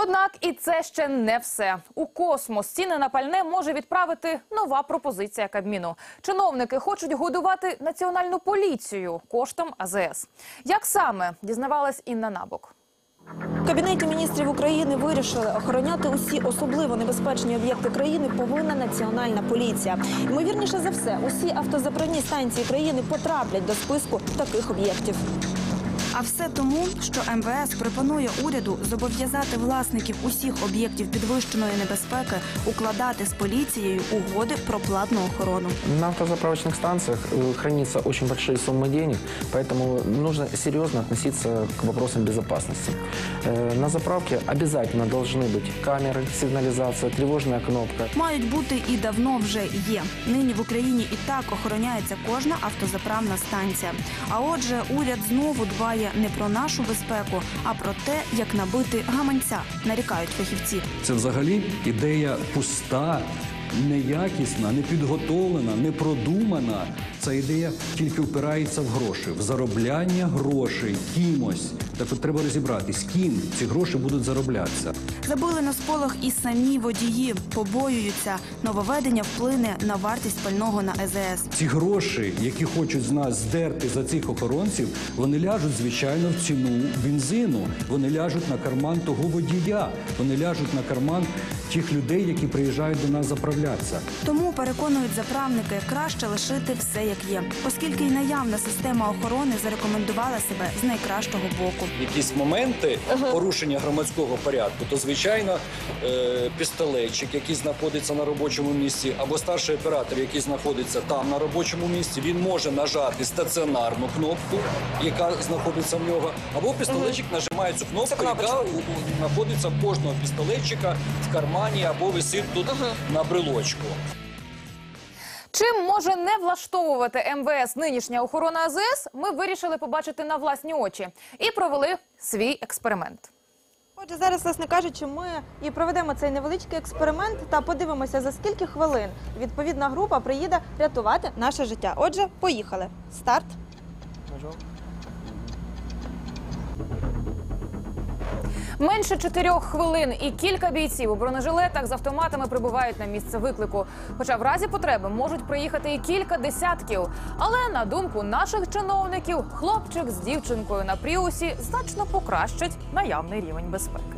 Однак і це ще не все. У космос ціни на пальне може відправити нова пропозиція Кабміну. Чиновники хочуть годувати національну поліцію коштом АЗС. Як саме дізнавалась Інна Набок. Кабінеті міністрів України вирішили охороняти усі особливо небезпечні об'єкти країни повинна національна поліція. Ймовірніше за все, усі автозаправні станції країни потраплять до списку таких об'єктів. А все тому, що МВС пропонує уряду зобов'язати власників усіх об'єктів підвищеної небезпеки укладати з поліцією угоди про платну охорону. На автозаправочных станциях э, хранится очень большие суммы денег, поэтому нужно серьезно относиться к вопросам безопасности. Э, На заправке обязательно должны быть камеры, сигнализация, тревожная кнопка. Мають бути і давно вже є. Нині в Україні і так охороняється кожна автозаправна станція. А отже, уряд знову дбає не про нашу безпеку, а про те, як набити гаманця, нарікають фахівці. Це взагалі ідея пуста, неякісна, непідготовлена, непродумана. Ця ідея тільки впирається в гроші, в заробляння грошей кимось. Так от треба розібратись, ким ці гроші будуть зароблятися. Забили на сполох і самі водії побоюються. Нововведення вплине на вартість пального на ЕЗС. Ці гроші, які хочуть з нас здерти за цих охоронців, вони ляжуть звичайно в ціну бензину. Вони ляжуть на карман того водія. Вони ляжуть на карман тих людей, які приїжджають до нас заправлятися. Тому переконують заправники, краще лишити все як є, оскільки й наявна система охорони зарекомендувала себе з найкращого боку. якісь моменти порушення громадського порядку, то звичайно е, пістолетчик, який знаходиться на робочому місці, або старший оператор, який знаходиться там на робочому місці, він може нажати стаціонарну кнопку, яка знаходиться в нього, або пістолетчик нажимає цю кнопку, яка знаходиться в кожного пістолетчика в кармані або висить тут на брелочку. Чим може не влаштовувати МВС нинішня охорона АЗС, ми вирішили побачити на власні очі і провели свій експеримент. Отже, зараз, власне кажучи, ми і проведемо цей невеличкий експеримент та подивимося, за скільки хвилин відповідна група приїде рятувати наше життя. Отже, поїхали. Старт. Менше чотирьох хвилин і кілька бійців у бронежилетах з автоматами прибувають на місце виклику. Хоча в разі потреби можуть приїхати і кілька десятків. Але на думку наших чиновників, хлопчик з дівчинкою на пріусі значно покращить наявний рівень безпеки.